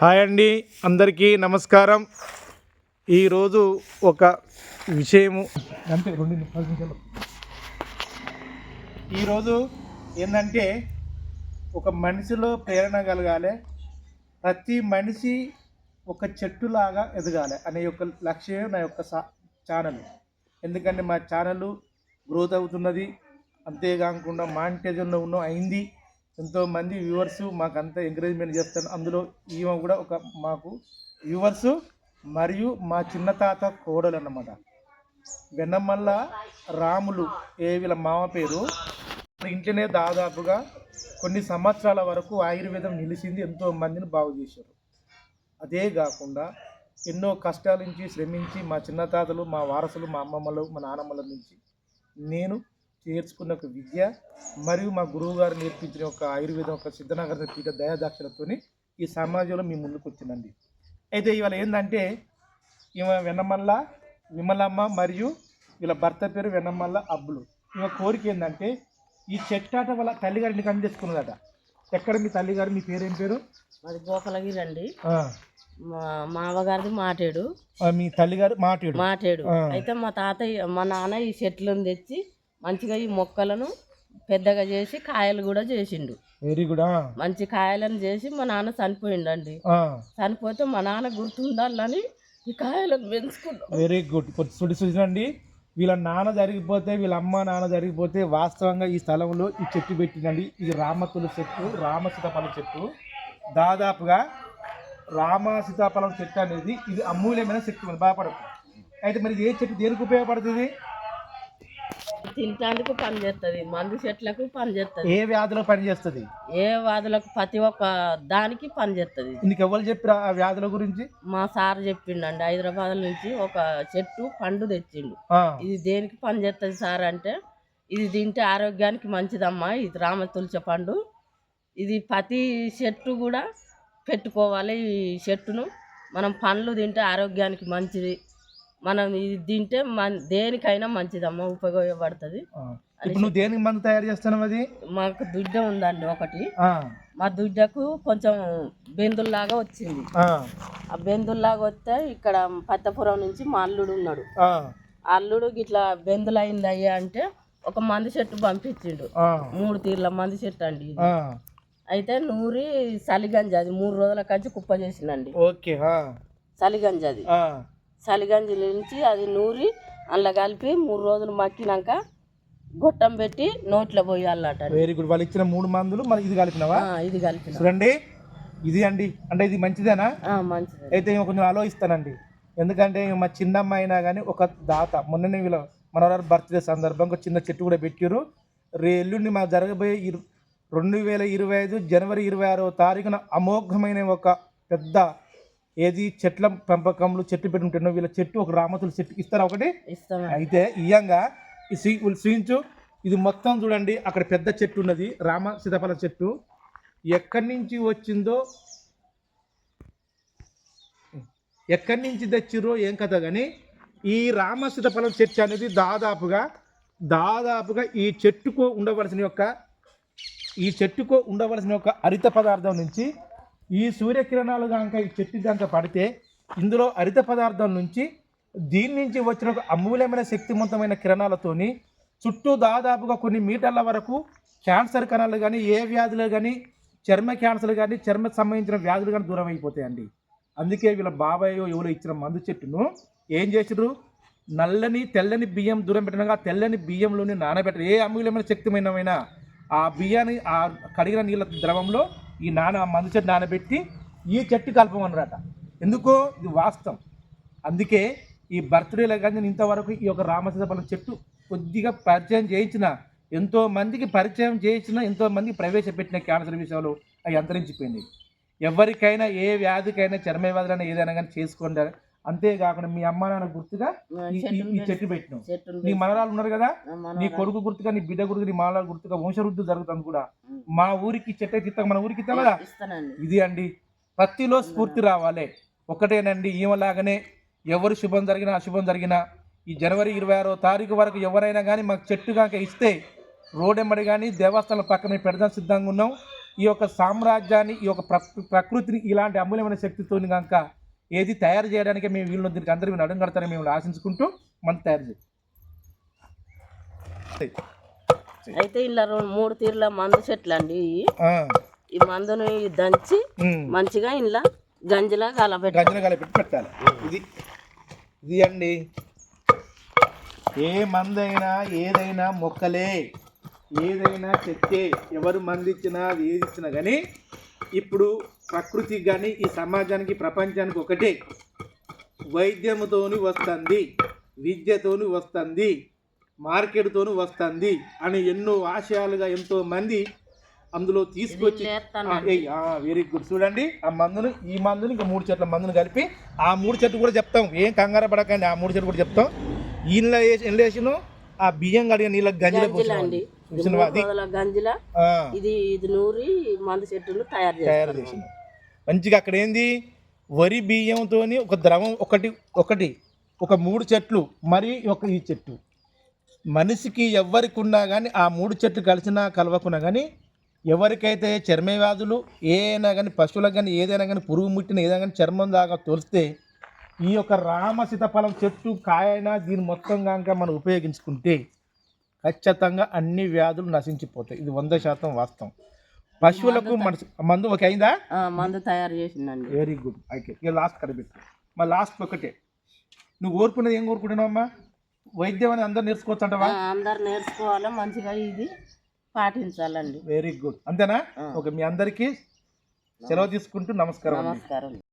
Hi అండి అందరికీ నమస్కారం. ఈరోజు ఒక విషయము. అంతే రెండు నిమిషాలు ఈరోజు ఏంటంటే ఒక మనిషిలో ప్రేరణ కలగాలి ప్రతి మనిషి ఒక చెట్టులాగా ఎదగాలి అనే యొక్క లక్ష్యమే నా యొక్క ఛానల్. ఎందుకంటే మా ఛానల్ గ్రోత్ అవుతున్నది అంతేకాకుండా మానిటైజేషన్లో ఉన్న అయింది. ఎంతోమంది వ్యూవర్స్ మాకంతా ఎంకరేజ్మెంట్ చేస్తారు. అందులో ఈమె కూడా ఒక మాకు వ్యూవర్స్ మరియు మా చిన్న తాత కోడలు అన్నమాట వెన్నమల్ల రాములు ఏ వీళ్ళ మామ పేరు? ఇంట్లోనే దాదాపుగా కొన్ని సంవత్సరాల వరకు ఆయుర్వేదం నిలిచింది ఎంతో మందిని బాగు చేశారు. అదే కాకుండా ఎన్నో కష్టాల నుంచి శ్రమించి మా చిన్న తాతలు మా వారసులు మా అమ్మమ్మలు మా నానమ్మల నుంచి నేను నేర్చుకున్న ఒక విద్య మరియు మా గురువు గారు నేర్పించిన ఒక ఆయుర్వేదం ఒక సిద్ధనగర పీఠ దయాదాక్షలతోని ఈ సమాజంలో మీ ముందుకు వచ్చిందండి. అయితే ఇవాళ ఏంటంటే ఈమె వెన్నమల్ల విమలమ్మ మరియు వీళ్ళ భర్త పేరు వెన్నమల్ల అబ్బులు. ఈమె కోరిక ఏంటంటే ఈ చెట్టాట వాళ్ళ తల్లిగారిని కని తెచ్చుకున్నదట ఎక్కడ మీ తల్లిగారు మీ పేరు ఏం పేరు? మాది గోకలగిరి అండి. మా మామగారిది మాటేడు. మీ తల్లిగారు మాటేడు. ఆ. అయితే మా తాతయ్య మా నాన్న ఈ చెట్లను తెచ్చి మంచిగా ఈ మొక్కలను పెద్దగా చేసి కాయలు కూడా చేసిండు. వెరీ గుడ్ మంచి కాయలను చేసి మా నాన్న చనిపోయిండండి. చనిపోతే మా నాన్న గుర్తుండాలని ఈ కాయలను పెంచుకున్నాం. వెరీ గుడ్ సుడి చూసినండి వీళ్ళ నాన్న జరిగిపోతే వీళ్ళ అమ్మ నాన్న జరిగిపోతే వాస్తవంగా ఈ స్థలంలో ఈ చెట్టు పెట్టినండి ఇది రామ తులసి చెట్టు రామ సీతాఫలం చెట్టు. దాదాపుగా రామ సీతాఫలం చెట్టు అనేది ఇది అమూల్యమైన శక్తి బాధపడదు అయితే మరి ఏ చెట్టు దేనికి ఉపయోగపడుతుంది? తినటానికి పని చేస్తుంది మందు చెట్లకు పని చేస్తుంది ఏ వ్యాధిలో పనిచేస్తుంది? ఏ వాదులకు ప్రతి ఒక్క దానికి పని చేస్తుంది నీకు ఎవరు చెప్పిరా ఆ వ్యాధుల గురించి? మా సార్ చెప్పిండండి హైదరాబాద్ నుంచి ఒక చెట్టు పండు తెచ్చిండు. ఇది దేనికి పని చేస్తుంది సార్ అంటే ఇది తింటే ఆరోగ్యానికి మంచిదమ్మా ఇది రామ తులసి పండు. ఇది ప్రతి చెట్టు కూడా పెట్టుకోవాలి ఈ చెట్టును. మనం పండ్లు తింటే ఆరోగ్యానికి మంచిది. మనం ఇది తింటే మన దేనికైనా మంచిదమ్మా ఉపయోగపడుతుంది. ఇప్పుడు నువ్వు దేనికి మందు తయారు చేస్తున్నావు అది? మాకు దుడ్డ ఉందండి ఒకటి. మా దుడ్డకు కొంచెం బెందుల్లాగా వచ్చింది. ఆ, బెందుల్లాగా వస్తే ఇక్కడ పత్తపురం నుంచి మా అల్లుడు ఉన్నాడు. అల్లుడు ఇట్లా బెందులైంది అయ్యా అంటే ఒక మంది చెట్టు పంపించిండు. మూడు తీర్ల మంది చెట్టు అండి. అయితే నూరి సలిగంజి అది మూడు రోజుల కంచి కుప్ప చేసిందండి సలిగంజి అది. సలిగంజి నుంచి అది నూరి అందులో కలిపి మూడు రోజులు మక్కినాక గొట్టం పెట్టి నోట్లో పోయాలట. వెరీ గుడ్ వాళ్ళు ఇచ్చిన మూడు మందులు మరి ఇది కలిపినవా? ఇది కలిపిన. చూడండి ఇది అండి. అంటే ఇది మంచిదేనా? మంచిది. అయితే కొంచెం ఆలోచిస్తానండి. ఎందుకంటే మా చిన్నమ్మ అయినా కానీ ఒక దాత మొన్ననే వీళ్ళ మనవరాలు బర్త్డే సందర్భంగా చిన్న చెట్టు కూడా పెట్టారు రే ఎల్లుండి మా జరగబోయే ఇరు రెండు వేల ఇరవై ఐదు జనవరి ఇరవై ఆరో తారీఖున అమోఘమైన ఒక పెద్ద ఏది చెట్ల పెంపకంలో చెట్టు పెట్టుకుంటున్నాం వీళ్ళ చెట్టు ఒక రామతుల చెట్టు ఇస్తారా ఒకటి? అయితే ఇయ్యంగా సీయించు ఇది మొత్తం చూడండి అక్కడ పెద్ద చెట్టు ఉన్నది రామ సీతాఫల చెట్టు. ఎక్కడి నుంచి వచ్చిందో ఎక్కడి నుంచి తెచ్చిర్రో ఏం కథ కానీ ఈ రామ సీతాఫలం చెట్టు అనేది దాదాపుగా దాదాపుగా ఈ చెట్టుకు ఉండవలసిన యొక్క ఈ చెట్టుకు ఉండవలసిన ఒక హరిత పదార్థం నుంచి ఈ సూర్యకిరణాలు కనుక ఈ చెట్టు కనుక పడితే ఇందులో హరిత పదార్థం నుంచి దీని నుంచి వచ్చిన ఒక అమూల్యమైన శక్తివంతమైన కిరణాలతోని చుట్టూ దాదాపుగా కొన్ని మీటర్ల వరకు క్యాన్సర్ కణాలు కానీ ఏ వ్యాధులు కానీ చర్మ క్యాన్సర్ కానీ చర్మ సంబంధించిన వ్యాధులు కానీ దూరం అయిపోతాయండి. అందుకే వీళ్ళ బాబాయ్ ఎవరో ఇచ్చిన మందు చెట్టును ఏం చేసిర్రు? నల్లని తెల్లని బియ్యం దూరం పెట్టినాక తెల్లని బియ్యంలోని నానబెట్టారు. ఏ అమూల్యమైన శక్తిమైనమైనా ఆ బియ్యాన్ని ఆ కడిగిన నీళ్ళ ద్రవంలో ఈ నాన మందు చెట్టు నానబెట్టి ఈ చెట్టు కలపమన్నారట. ఎందుకో? ఇది వాస్తవం. అందుకే ఈ బర్త్డేలో కానీ ఇంతవరకు ఈ యొక్క రామసీతాఫలం చెట్టు కొద్దిగా పరిచయం చేయించిన ఎంతో మందికి పరిచయం చేయించిన ఎంతో మందికి ప్రవేశపెట్టిన క్యాన్సర్ విషయంలో అవి అంతరించిపోయింది ఎవరికైనా ఏ వ్యాధికైనా చర్మ వ్యాధులైనా ఏదైనా కానీ చేసుకోండి అంతేకాకుండా మీ అమ్మ నాన్న గుర్తుగా ఈ- చెట్టు పెట్టినాం చెట్టు నీ మనరాలు ఉన్నారు కదా? నీ కొడుకు గుర్తుగా నీ బిడ్డ గుర్తుగా నీ మాల గుర్తుగా వంశవృద్ధి జరుగుతుంది కూడా. మా ఊరికి చెట్టు ఇస్తాం మన ఊరికి ఇస్తాం కదా? ఇది అండి. ప్రతిలో స్ఫూర్తి రావాలి. ఒకటేనండి ఈమెలాగానే ఎవరు శుభం జరిగినా అశుభం జరిగినా ఈ జనవరి ఇరవై ఆరో తారీఖు వరకు ఎవరైనా కానీ మాకు చెట్టు కాక ఇస్తే రోడ్ ఎంబడి కానీ దేవస్థానం పక్కన పెడదాం సిద్ధంగా ఉన్నాం. ఈ యొక్క సామ్రాజ్యాన్ని ఈ యొక్క ప్రకృ- ప్రకృతిని ఇలాంటి అమూల్యమైన శక్తితో కనుక ఏది తయారు చేయడానికి మేము వీళ్ళు దీనికి అందరూ మీరు అడుగు కడతారని మేము ఆశించుకుంటూ మనం తయారు చేయాలి అయితే ఇలా రెండు మూడు తీర్ల మందు చెట్లు అండి ఈ మందుని దంచి. మంచిగా ఇలా గంజిలా కలబెట్టి గంజన కలిపి పెట్టాలి. ఇది ఇది అండి. ఏ మందైనా ఏదైనా మొక్కలే. ఏదైనా చెట్టే. ఎవరు మంది ఇచ్చినా ఏది ఇచ్చినా కానీ ఇప్పుడు ప్రకృతికి కానీ ఈ సమాజానికి ప్రపంచానికి ఒకటే. వైద్యముతోని వస్తుంది విద్యతోని వస్తుంది మార్కెట్తోని వస్తుంది అని ఎన్నో ఆశయాలుగా ఎంతో మంది అందులో తీసుకొచ్చి వెరీ గుడ్ చూడండి ఆ మందును ఈ మందుని ఇంకా మూడు చెట్ల మందును కలిపి ఆ మూడు చెట్లు కూడా చెప్తాం. ఏం కంగారు పడకండి ఆ మూడు చెట్లు కూడా చెప్తాం. వేసి ఇంట్లో వేసిన ఆ బియ్యం కడిగిన నీళ్ళ గంజిలో ఇది చూసినవా అది గంజిలా ఇది ఇది నూరి మందు చెట్టును తయారు తయారు చేసిన మంచిగా అక్కడ ఏంది? వరి బియ్యంతోని ఒక ద్రవం ఒకటి ఒకటి ఒక మూడు చెట్లు మరి ఒక ఈ చెట్టు. మనిషికి ఎవరికి ఉన్నా కానీ ఆ మూడు చెట్లు కలిసినా కలవకున్నా కానీ ఎవరికైతే చర్మ వ్యాధులు ఏదైనా కానీ పశువులకు కానీ ఏదైనా కానీ పురుగు ముట్టిన ఏదైనా కానీ చర్మం దాకా తోలిస్తే ఈ యొక్క రామ సీతాఫలం చెట్టు కాయైనా దీన్ని మొత్తం కనుక మనం ఉపయోగించుకుంటే ఖచ్చితంగా అన్ని వ్యాధులు నశించిపోతాయి. ఇది వంద శాతం వాస్తవం. పశువులకు మనసు మందు ఒక అయిందా? మందు తయారు చేసిందండి. వెరీ గుడ్ ఓకే ఇక లాస్ట్ కనిపెట్టు మా లాస్ట్ ఒకటే. నువ్వు కోరుకున్నది ఏం కోరుకుంటున్నావు అమ్మా వైద్యం అని అందరు నేర్చుకోవచ్చు అంటవా? అందరు నేర్చుకోవాలి మంచిగా ఇది పాటించాలండి. వెరీ గుడ్ అంతేనా. ఓకే మీ అందరికీ సెలవు తీసుకుంటూ నమస్కారం నమస్కారం.